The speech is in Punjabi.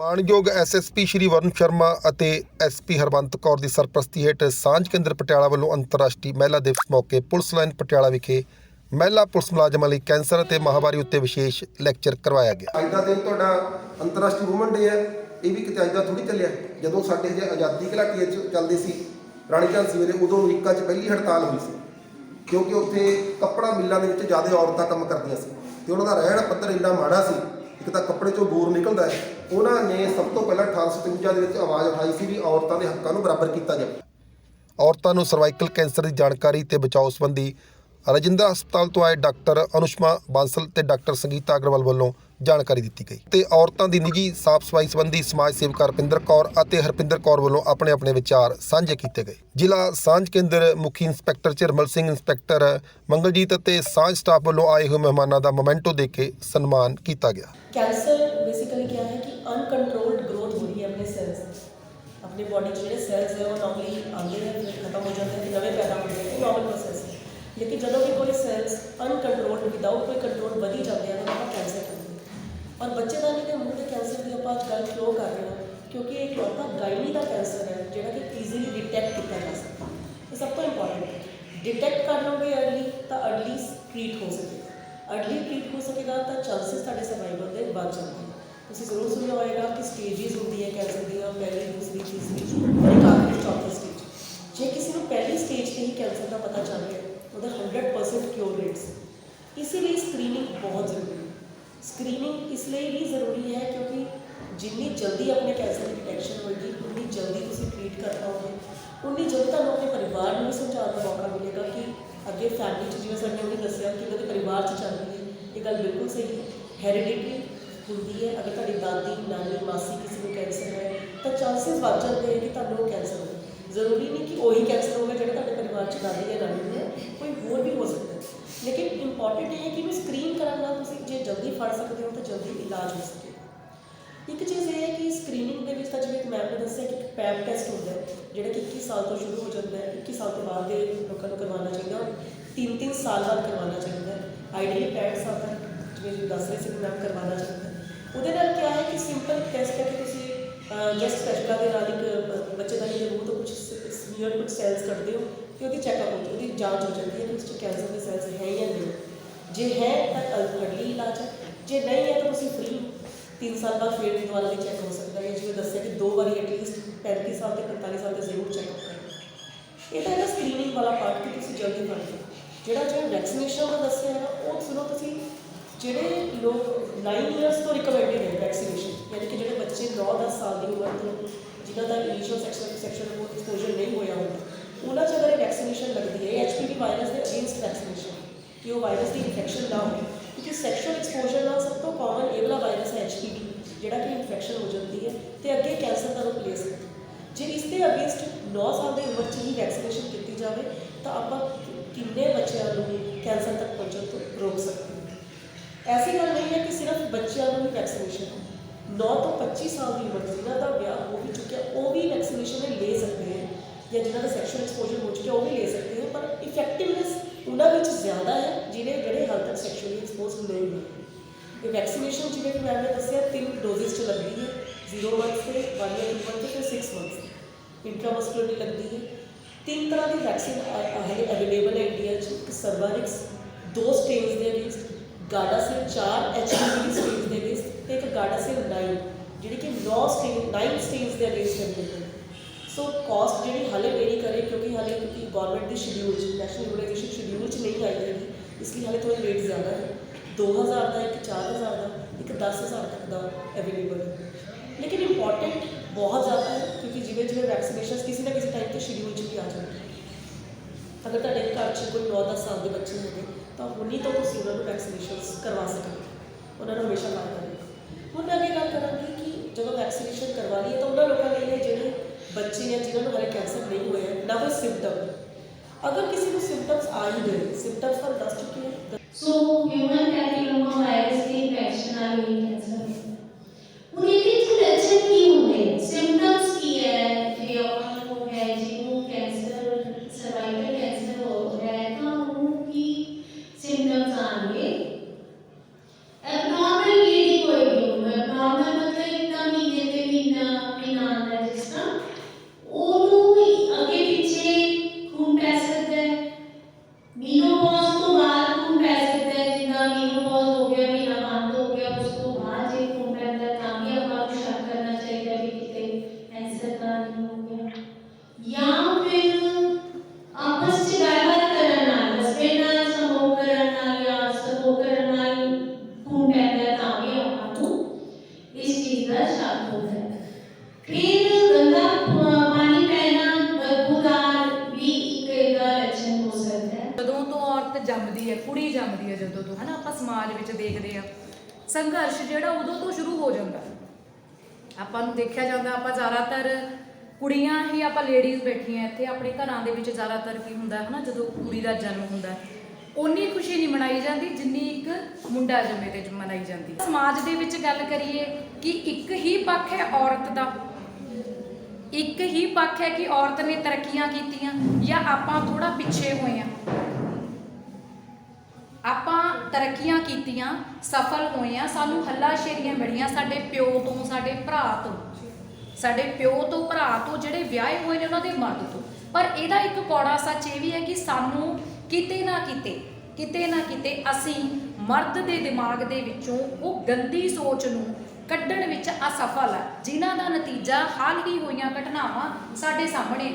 ਮਾਣਯੋਗ ਐਸਐਸਪੀ ਸ਼੍ਰੀ ਵਰੁਣ ਸ਼ਰਮਾ ਅਤੇ ਐਸਪੀ ਹਰਵੰਤ ਕੌਰ ਦੀ ਸਰਪ੍ਰਸਤੀ ਹੇਠ ਸਾਂਝ ਕੇਂਦਰ ਪਟਿਆਲਾ ਵੱਲੋਂ ਅੰਤਰਰਾਸ਼ਟਰੀ ਮਹਿਲਾ ਦਿਵਸ ਮੌਕੇ ਪੁਲਿਸ ਲਾਈਨ ਪਟਿਆਲਾ ਵਿਖੇ ਮਹਿਲਾ ਪੁਲਿਸ ਮੁਲਾਜ਼ਮਾਂ ਲਈ ਕੈਂਸਰ ਅਤੇ ਮਾਹਵਾਰੀ ਉੱਤੇ ਵਿਸ਼ੇਸ਼ ਲੈਕਚਰ ਕਰਵਾਇਆ ਗਿਆ। ਅੱਜ ਦਾ ਦਿਨ ਤੁਹਾਡਾ ਅੰਤਰਰਾਸ਼ਟਰੀ ਔਮਨ ਡੇ ਹੈ। ਇਹ ਵੀ ਕਿਤੇ ਅੱਜ ਦਾ ਥੋੜੀ ਚੱਲਿਆ। ਜਦੋਂ ਸਾਡੇ ਜੇ ਆਜ਼ਾਦੀ ਘਲਾਟੀਏ ਚ ਚੱਲਦੇ ਸੀ, ਰਾਣੀ ਝਾਂਸੀ ਵੇਲੇ ਉਦੋਂ ਅਮਰੀਕਾ 'ਚ ਪਹਿਲੀ ਹੜਤਾਲ ਹੋਈ ਸੀ। ਕਿਉਂਕਿ ਉੱਥੇ ਕੱਪੜਾ ਮਿੱਲਾਂ ਦੇ ਵਿੱਚ ਜ਼ਿਆਦਾ ਔਰਤਾਂ ਕੰਮ ਕਰਦੀਆਂ ਸੀ। ਤੇ ਉਹਨਾਂ ਦਾ ਰਹਿਣ ਪੱਧਰ ਇੰਨਾ ਮਾੜਾ ਸੀ, ਇੱਕ ਤਾਂ ਕੱਪੜੇ 'ਚੋਂ ਬੂਰ ਨਿਕਲਦਾ ਹੈ ਉਹਨਾਂ ਨੇ ਸਭ ਤੋਂ ਪਹਿਲਾਂ 1853 ਦੇ ਵਿੱਚ ਆਵਾਜ਼ ਉਠਾਈ ਸੀ ਵੀ ਔਰਤਾਂ ਦੇ ਹੱਕਾਂ ਨੂੰ ਬਰਾਬਰ ਕੀਤਾ ਜਾਵੇ। ਔਰਤਾਂ ਨੂੰ ਸਰਵਾਈਕਲ ਕੈਂਸਰ ਦੀ ਜਾਣਕਾਰੀ ਤੇ ਬਚਾਓ ਸੰਬੰਧੀ ਰਜਿੰਦਰਾ ਹਸਪਤਾਲ ਤੋਂ ਆਏ ਡਾਕਟਰ ਅਨੁਸ਼ਮਾ ਬਾਂਸਲ ਤੇ ਡਾਕਟਰ ਸੰਗੀਤਾ ਅਗਰਵਾਲ ਵੱਲੋਂ ਜਾਣਕਾਰੀ ਦਿੱਤੀ ਗਈ ਤੇ ਔਰਤਾਂ ਦੀ ਨਿੱਜੀ ਸਾਫ਼ ਸਫ਼ਾਈ ਸੰਬੰਧੀ ਸਮਾਜ ਸੇਵਕ ਰਪਿੰਦਰ ਕੌਰ ਅਤੇ ਹਰਪਿੰਦਰ ਕੌਰ ਵੱਲੋਂ ਆਪਣੇ ਆਪਣੇ ਵਿਚਾਰ ਸਾਂਝੇ ਕੀਤੇ ਗਏ। ਜ਼ਿਲ੍ਹਾ ਸਾਂਝ ਕੇਂਦਰ ਮੁਖੀ ਇੰਸਪੈਕਟਰ ਚਰਮਲ ਸਿੰਘ ਇੰਸਪੈਕਟਰ ਮੰਗਲਜੀਤ ਅਤੇ ਸਾਂਝ ਸਟਾਫ ਵੱਲੋਂ ਆਏ ਹੋਏ ਮਹਿਮਾਨਾਂ ਦਾ ਮੋਮੈਂਟੋ ਦੇ ਕੇ ਸਨਮਾਨ ਕੀਤਾ ਗਿਆ। ਕੈਂਸਰ ਬੇਸਿਕਲੀ ਕੀ ਹੈ ਕਿ अनकंट्रोल्ड ग्रोथ हो रही है अपने सेल्स अपनी बॉडी के ਜਿਹੜੇ ਸੈਲਸ ਹੈ ਉਹ ਨਾਰਮਲੀ ਆਉਂਦੇ ਨੇ ਫਿਰ ਖਤਮ ਹੋ ਜਾਂਦੇ ਨੇ ਨਵੇਂ ਪੈਦਾ ਹੁੰਦੇ ਨੇ ਨਾਰਮਲ ਪ੍ਰੋਸੈਸ ਹੈ ਲੇਕਿਨ ਜਦੋਂ ਵੀ ਕੋਈ ਸੈਲਸ ਅਨਕੰਟਰੋਲਡ ਵਿਦਆਊਟ ਕੋਈ ਕੰਟਰੋਲ ਵਧੀ ਜਾਂਦੇ ਹਨ ਤਾਂ ਆਪਾਂ ਕੈਂਸਰ ਕਹਿੰਦੇ ਹਾਂ ਔਰ ਬੱਚੇਦਾਨੀ ਦੇ ਮੂੰਹ ਦੇ ਕੈਂਸਰ ਦੀ ਆਪਾਂ ਅੱਜ ਕੱਲ੍ਹ ਕਿਉਂ ਕਰ ਰਹੇ ਹਾਂ ਕਿਉਂਕਿ ਇਹ ਇਕਲੌਤਾ ਗਾਇਨੀ ਦਾ ਕੈਂਸਰ ਹੈ ਜਿਹੜਾ ਕਿ ਈਜ਼ੀਲੀ ਡਿਟੈਕਟ ਕੀਤਾ ਜਾ ਸਕਦਾ ਹੈ ਇਹ ਸਭ ਤੋਂ ਇੰਪੋਰਟੈਂਟ ਹੈ ਡਿਟੈਕਟ ਕਰ ਲਓਗੇ ਅਰਲੀ ਤਾਂ ਅਰਲੀ ਟ੍ਰੀਟ ਹੋ ਸਕੇਗਾ ਅਰਲੀ ਟ੍ਰੀਟ ਹੋ ਸਕੇਗਾ ਤਾਂ ਚਾਂਸਸ ਤੁਹਾਡੇ ਸਰਵਾਈਵਲ ਦੇ ਵੱਧ ਜਾਂਦੇ ਨੇ ਤੁਸੀਂ ਜ਼ਰੂਰ ਸੁਣਿਆ ਹੋਏਗਾ ਕਿ ਸਟੇजेस ਹੁੰਦੀ ਹੈ ਕੈਂਸਰ ਦੀਆਂ ਪਹਿਲੀ ਦੂਸਰੀ ਤੀਸਰੀ ਔਰ ਇੱਕ ਆਖਰੀ ਚੌਥੀ ਸਟੇਜ ਜੇ ਕਿਸੇ ਨੂੰ ਪਹਿਲੀ ਸਟੇਜ ਤੇ ਹੀ ਕੈਂਸਰ ਦਾ ਪਤਾ ਚੱਲ ਰਿਹਾ ਉਹਦਾ 100% ਕਿਉਰ ਰੇਟਸ ਇਸੇ ਲਈ ਸਕਰੀਨਿੰਗ ਬਹੁਤ ਜ਼ਰੂਰੀ ਹੈ ਸਕਰੀਨਿੰਗ ਇਸ ਲਈ ਵੀ ਜ਼ਰੂਰੀ ਹੈ ਕਿਉਂਕਿ ਜਿੰਨੀ ਜਲਦੀ ਆਪਣੇ ਕੈਂਸਰ ਦੀ ਡਿਟੈਕਸ਼ਨ ਹੋਏਗੀ ਉਨੀ ਜਲਦੀ ਤੁਸੀਂ ਟ੍ਰੀਟ ਕਰ ਪਾਓਗੇ ਉਨੀ ਜਲਦੀ ਤੁਹਾਨੂੰ ਆਪਣੇ ਪਰਿਵਾਰ ਨੂੰ ਵੀ ਸਮਝਾਉਣ ਦਾ ਮੌਕਾ ਮਿਲੇਗਾ ਕਿ ਅੱਗੇ ਫੈਮਿਲੀ 'ਚ ਜਿਵੇਂ ਸਾਡੇ ਉਹਨੇ ਦੱਸਿਆ ਕਿ ਉਹਦੇ ਪਰਿਵਾਰ 'ਚ ਚੱਲ ਰਹੀ ਹੈ ਇਹ ਗੱਲ ਬਿਲਕੁਲ ਸਹੀ ਹੈ ਹੈਰੀਡਿਟਰੀ ਹੁੰਦੀ ਹੈ। ਅਗਰ ਤੁਹਾਡੀ ਦਾਦੀ, ਨਾਨੀ, ਮਾਸੀ ਕਿਸੇ ਨੂੰ ਕੈਂਸਰ ਹੈ ਤਾਂ ਚਾਂਸਸ ਵੱਧ ਜਾਂਦੇ ਨੇ ਕਿ ਤੁਹਾਨੂੰ ਉਹ ਕੈਂਸਰ ਹੋਵੇ। ਜ਼ਰੂਰੀ ਨਹੀਂ ਕਿ ਉਹੀ ਕੈਂਸਰ ਹੋਵੇ ਜਿਹੜਾ ਤੁਹਾਡੇ ਪਰਿਵਾਰ 'ਚ ਦਾਦੀ ਜਾਂ ਨਾਨੀ ਨੂੰ ਹੈ ਕੋਈ ਹੋਰ ਵੀ ਹੋ ਸਕਦਾ ਲੇਕਿਨ ਇੰਪੋਰਟੈਂਟ ਇਹ ਹੈ ਕਿ ਇਹਨੂੰ ਸਕਰੀਨ ਕਰਨ ਨਾਲ ਤੁਸੀਂ ਜੇ ਜਲਦੀ ਫੜ ਸਕਦੇ ਹੋ ਤਾਂ ਜਲਦੀ ਇਲਾਜ ਹੋ ਸਕੇ। ਇੱਕ ਚੀਜ਼ ਇਹ ਹੈ ਕਿ ਸਕਰੀਨਿੰਗ ਦੇ ਵਿੱਚ ਤਾਂ ਜਿਵੇਂ ਮੈਮ ਨੇ ਦੱਸਿਆ ਕਿ ਇੱਕ ਪੈਪ ਟੈਸਟ ਹੁੰਦਾ ਹੈ, ਜਿਹੜਾ ਕਿ 21 ਸਾਲ ਤੋਂ ਸ਼ੁਰੂ ਹੋ ਜਾਂਦਾ ਹੈ। 21 ਸਾਲ ਤੋਂ ਬਾਅਦ ਦੇ ਲੋਕਾਂ ਨੂੰ ਕਰਵਾਉਣਾ ਚਾਹੀਦਾ ਤਿੰਨ ਤਿੰਨ ਸਾਲ ਬਾਅਦ ਕਰਵਾਉਣਾ ਚਾਹੀਦਾ ਹੈ। ਆਈਡੀਅਲੀ 65 ਸਾਲ ਤੱਕ ਜਿਵੇਂ ਜੀ ਦੱਸ ਰਹੇ ਸੀ ਕਿ ਮੈਮ ਕਰਵਾਉਣਾ ਚਾਹੀਦਾ ਉਹਦੇ ਨਾਲ ਕੀ ਹੈ ਕਿ ਸਿੰਪਲ ਟੈਸਟ ਹੈ ਕਿ ਤੁਸੀਂ ਜਸਟ ਸਪੈਸ਼ਲਾ ਦੇ ਨਾਲ ਇੱਕ ਬੱਚੇ ਦਾ ਜਿਹੜੇ ਮੂੰਹ ਤੋਂ ਕੁਝ ਸਮੀਅਰ ਕੁਝ ਸੈਲਸ ਕੱਢਦੇ ਹੋ ਤੇ ਉਹਦੀ ਚੈੱਕਅਪ ਹੁੰਦੀ ਉਹਦੀ ਜਾਂਚ ਹੋ ਜਾਂਦੀ ਹੈ ਕਿ ਉਸ 'ਚ ਕੈਂਸਰ ਦੇ ਸੈਲਸ ਹੈ ਜਾਂ ਨਹੀਂ। ਜੇ ਹੈ ਤਾਂ ਅਰਲੀ ਇਲਾਜ ਹੈ। ਜੇ ਨਹੀਂ ਹੈ ਤਾਂ ਤੁਸੀਂ ਫ੍ਰੀ 3 ਸਾਲ ਬਾਅਦ ਫੇਰ ਵੀ ਦੁਬਾਰਾ ਵੀ ਚੈੱਕ ਹੋ ਸਕਦਾ ਹੈ। ਜਿਵੇਂ ਦੱਸਿਆ ਕਿ ਦੋ ਵਾਰੀ ਐਟਲੀਸਟ 35 ਸਾਲ ਤੇ 45 ਸਾਲ ਤੇ ਜ਼ਰੂਰ ਚੈੱਕਅਪ ਕਰੋ ਇਹ ਤਾਂ ਇਹਦਾ ਸਕਰੀਨਿੰਗ ਵਾਲਾ ਪਾਰਟ ਕਿ ਤੁਸੀਂ ਜਲਦੀ ਫੜ ਲਓ ਜਿਹੜਾ ਜਿਹੜਾ ਵੈਕਸੀਨੇਸ਼ਨ ਦਾ ਦੱਸਿਆ ਹੈ ਉਹ ਸੁਣੋ ਤੁਸੀਂ ਜਿਹੜੇ ਲੋਕ 9 ਇਅਰਸ ਤੋਂ ਰਿਕਮੈਂਡਡ ਹੈ ਵੈਕਸੀਨੇਸ਼ਨ ਯਾਨੀ ਕਿ ਜਿਹੜੇ ਬੱਚੇ 9-10 ਸਾਲ ਦੀ ਉਮਰ ਤੋਂ, ਜਿਨ੍ਹਾਂ ਦਾ ਇਨੀਸ਼ੀਅਲ ਸੈਕਸ਼ੂਅਲ ਸੈਕਸ਼ੂਅਲ ਐਕਸਪੋਜ਼ਰ ਨਹੀਂ ਹੋਇਆ ਹੁੰਦਾ, ਉਹਨਾਂ 'ਚ ਅਗਰ ਵੈਕਸੀਨੇਸ਼ਨ ਲੱਗਦੀ ਹੈ ਐਚਪੀਵੀ ਵਾਇਰਸ ਦੇ ਅਗੇਂਸਟ ਵੈਕਸੀਨੇਸ਼ਨ ਕਿ ਉਹ ਵਾਇਰਸ ਦੀ ਇਨਫੈਕਸ਼ਨ ਨਾ ਹੋਵੇ, ਕਿਉਂਕਿ ਸੈਕਸ਼ੂਅਲ ਐਕਸਪੋਜ਼ਰ ਨਾਲ ਸਭ ਤੋਂ ਕਾਮਨ ਇਹ ਵਾਲਾ ਵਾਇਰਸ ਹੈ ਐਚਪੀਵੀ ਜਿਹੜਾ ਕਿ ਇਨਫੈਕਸ਼ਨ ਹੋ ਜਾਂਦੀ ਹੈ ਤੇ ਅੱਗੇ ਕੈਂਸਰ ਦਾ ਰੂਪ ਲੈ ਸਕਦਾ ਹੈ। ਜੇ ਇਸ ਦੇ ਅਗੇਂਸਟ 9 ਸਾਲ ਦੀ ਉਮਰ 'ਚ ਹੀ ਵੈਕਸੀਨੇਸ਼ਨ ਕੀਤੀ ਜਾਵੇ, ਤਾਂ ਆਪਾਂ ਕਿੰਨੇ ਬੱਚਿਆਂ ਨੂੰ ਕੈਂਸਰ ਤੱਕ ਪਹੁੰਚਣ ਤੋਂ ਰੋਕ ਸਕਦੇ ਹਾਂ ਐਸੀ ਗੱਲ ਨਹੀਂ ਹੈ ਕਿ ਸਿਰਫ ਬੱਚਿਆਂ ਨੂੰ ਹੀ ਵੈਕਸੀਨੇਸ਼ਨ ਹੈ 9 ਤੋਂ 25 ਸਾਲ ਦੀ ਉਮਰ ਜਿਨ੍ਹਾਂ ਦਾ ਵਿਆਹ ਹੋ ਵੀ ਚੁੱਕਿਆ ਉਹ ਵੀ ਵੈਕਸੀਨੇਸ਼ਨ ਲੈ ਸਕਦੇ ਹੈ ਜਾਂ ਜਿਨ੍ਹਾਂ ਦਾ ਸੈਕਸ਼ੂਅਲ ਐਕਸਪੋਜ਼ਰ ਹੋ ਚੁੱਕਿਆ ਉਹ ਵੀ ਲੈ ਸਕਦੇ ਹੈ ਪਰ ਇਫੈਕਟਿਵਨੈਸ ਉਹਨਾਂ ਵਿੱਚ ਜ਼ਿਆਦਾ ਹੈ ਜਿਹੜੇ ਜਿਹੜੇ ਹਾਲ ਤੱਕ ਸੈਕਸ਼ੂਅਲੀ ਐਕਸਪੋਜ਼ ਨਹੀਂ ਹੋਏ ਇਹ ਵੈਕਸੀਨੇਸ਼ਨ ਜਿਵੇਂ ਕਿ ਮੈਂ ਨੇ ਦੱਸਿਆ ਤਿੰਨ ਡੋਜ਼ਿਸ ਚ ਲੱਗਦੀ ਹੈ 0 ਮੰਥ ਤੇ 1 ਇਅਰ ਮੰਥ ਤੇ ਫਿਰ 6 ਮੰਥ ਇੰਟਰਾਮਸਕੂਲਰਲੀ ਲੱਗਦੀ ਹੈ ਤਿੰਨ ਤਰ੍ਹਾਂ ਦੀ ਵੈਕਸੀਨ ਹਲੇ ਅਵੇਲੇਬਲ ਹੈ ਇੰਡੀਆ 'ਚ ਇੱਕ ਸਰਵਾਰਿਕਸ ਦੋ ਸਟੇਨਸ ਦੇ ਅਗੇਂਸਟ ਗਾਰਡਾਸਿਲ 4 ਐਚਪੀਵੀ ਸਟੇਨਸ ਦੇ ਅਗੇਂਸਟ ਤੇ ਇੱਕ ਗਾਰਡਾਸਿਲ 9 ਜਿਹੜੀ ਕਿ 9 ਸਟੇਨ 9 ਸਟੇਨਸ ਦੇ ਅਗੇਂਸਟ ਅਵੇਲੇਬਲ ਹੈ ਸੋ ਕਾਸਟ ਜਿਹੜੀ ਹਾਲੇ ਵੇਰੀ ਕਰੇ ਕਿਉਂਕਿ ਹਾਲੇ ਕਿਉਂਕਿ ਗਵਰਨਮੈਂਟ ਦੀ ਸ਼ਡਿਊਲ ਚ ਨੈਸ਼ਨਲ ਇਮੂਨਾਈਜੇਸ਼ਨ ਸ਼ਡਿਊਲ ਚ ਨਹੀਂ ਆਈ ਹੈਗੀ ਇਸ ਲਈ ਹਾਲੇ ਥੋੜਾ ਰੇਟ ਜ਼ਿਆਦਾ ਹੈ 2000 ਦਾ ਇੱਕ 4000 ਦਾ ਇੱਕ 10000 ਤੱਕ ਦਾ ਅਵੇਲੇਬਲ ਹੈ ਲੇਕਿਨ ਇੰਪੋਰਟੈਂਟ ਬਹੁਤ ਜ਼ਿਆਦਾ ਹੈ ਕਿਉਂਕਿ ਜਿਵੇਂ ਜਿਵੇਂ ਵੈਕਸੀਨੇਸ਼ਨਸ ਕਿਸੇ ਨਾ ਕਿਸੇ ਟਾਈਮ ਤੇ ਸ਼ਡਿਊਲ ਚ ਵੀ ਆ ਜਾਂਦੇ ਅਗਰ ਤੁਹਾਡੇ ਘਰ 'ਚ ਕੋਈ 9-10 ਸਾਲ ਦੇ ਬੱਚੇ ਹੋਵੇ ਤਾਂ ਹੁਣੀ ਤੋਂ ਤੁਸੀਂ ਉਹਨਾਂ ਨੂੰ ਵੈਕਸੀਨੇਸ਼ਨਸ ਕਰਵਾ ਸਕੋਗੇ ਉਹਨਾਂ ਨੂੰ ਹਮੇਸ਼ਾ ਲਾਇਆ ਕਰੇਗਾ ਹੁਣ ਮੈਂ ਅੱਗੇ ਗੱਲ ਕਰਾਂਗੀ ਕਿ ਜਦੋਂ ਵੈਕਸੀਨੇਸ਼ਨ ਕਰਵਾ ਲਈਏ ਤਾਂ ਉਹਨਾਂ ਲੋਕਾਂ ਲਈ ਹੈ ਜਿਹੜੇ ਬੱਚੇ ਜਾਂ ਜਿਨ੍ਹਾਂ ਨੂੰ ਹਾਲੇ ਕੈਂਸਰ ਨਹੀਂ ਹੋਇਆ, ਨਾ ਕੋਈ ਸਿੰਪਟਮ ਅਗਰ ਕਿਸੇ ਨੂੰ ਸਿੰਪਟਮਸ ਆ ਹੀ ਗਏ ਸਿੰਪਟਮਸ ਤਾਂ ਦੱਸ ਚੁੱਕੀ ਸੋ ਹਿਊਮਨ ਪੈਪਿਲੋਮਾ ਵਾਇਰਸ ਦੀ ਇਨਫੈਕਸ਼ਨ ਨਾਲ ਹੋਈ ਕੈਂਸਰ ਔਰਤ ਜੰਮਦੀ ਹੈ ਕੁੜੀ ਜੰਮਦੀ ਹੈ ਜਦੋਂ ਤੋਂ ਹਨਾ ਆਪਾਂ ਸਮਾਜ ਵਿੱਚ ਦੇਖਦੇ ਆ ਸੰਘਰਸ਼ ਜਿਹੜਾ ਉਦੋਂ ਤੋਂ ਸ਼ੁਰੂ ਹੋ ਜਾਂਦਾ। ਆਪਾਂ ਨੂੰ ਦੇਖਿਆ ਜਾਂਦਾ ਆਪਾਂ ਜ਼ਿਆਦਾਤਰ ਕੁੜੀਆਂ ਹੀ ਆਪਾਂ ਲੇਡੀਜ਼ ਬੈਠੀਆਂ ਇੱਥੇ ਆਪਣੇ ਘਰਾਂ ਦੇ ਵਿੱਚ ਜ਼ਿਆਦਾਤਰ ਕੀ ਹੁੰਦਾ ਹੈ ਹਨਾ ਜਦੋਂ ਕੁੜੀ ਦਾ ਜਨਮ ਹੁੰਦਾ ਹੈ, ਖੁਸ਼ੀ ਨਹੀਂ ਮਨਾਈ ਜਾਂਦੀ ਜਿੰਨੀ ਇੱਕ ਮੁੰਡਾ ਜੰਮੇ ਤੇ ਮਨਾਈ ਜਾਂਦੀ। ਸਮਾਜ ਦੇ ਵਿੱਚ ਗੱਲ ਕਰੀਏ ਕਿ ਇੱਕ ਹੀ ਪੱਖ ਹੈ ਔਰਤ ਦਾ। ਇੱਕ ਹੀ ਪੱਖ ਹੈ ਕਿ ਔਰਤ ਨੇ ਤਰੱਕੀਆਂ ਕੀਤੀਆਂ ਜਾਂ ਆਪਾਂ ਥੋੜਾ ਪਿੱਛੇ ਹੋਏ ਆ ਆਪਾਂ ਤਰੱਕੀਆਂ ਕੀਤੀਆਂ ਸਫਲ ਹੋਏ ਆ ਸਾਨੂੰ ਹੱਲਾਸ਼ੇਰੀਆਂ ਮਿਲੀਆਂ ਸਾਡੇ ਪਿਓ ਤੋਂ, ਸਾਡੇ ਭਰਾ ਤੋਂ। ਸਾਡੇ ਪਿਓ ਤੋਂ, ਭਰਾ ਤੋਂ, ਜਿਹੜੇ ਵਿਆਹੇ ਹੋਏ ਨੇ ਉਹਨਾਂ ਦੇ ਮਰਦ ਤੋਂ। ਪਰ ਇਹਦਾ ਇੱਕ ਕੌੜਾ ਸੱਚ ਇਹ ਵੀ ਹੈ ਕਿ ਸਾਨੂੰ ਕਿਤੇ ਨਾ ਕਿਤੇ ਕਿਤੇ ਨਾ ਕਿਤੇ ਅਸੀਂ ਮਰਦ ਦੇ ਦਿਮਾਗ ਦੇ ਵਿੱਚੋਂ ਉਹ ਗੰਦੀ ਸੋਚ ਨੂੰ ਕੱਢਣ ਵਿੱਚ ਅਸਫਲ ਆ, ਜਿਨ੍ਹਾਂ ਦਾ ਨਤੀਜਾ ਹਾਲ ਹੀ ਹੋਈਆਂ ਘਟਨਾਵਾਂ ਸਾਡੇ ਸਾਹਮਣੇ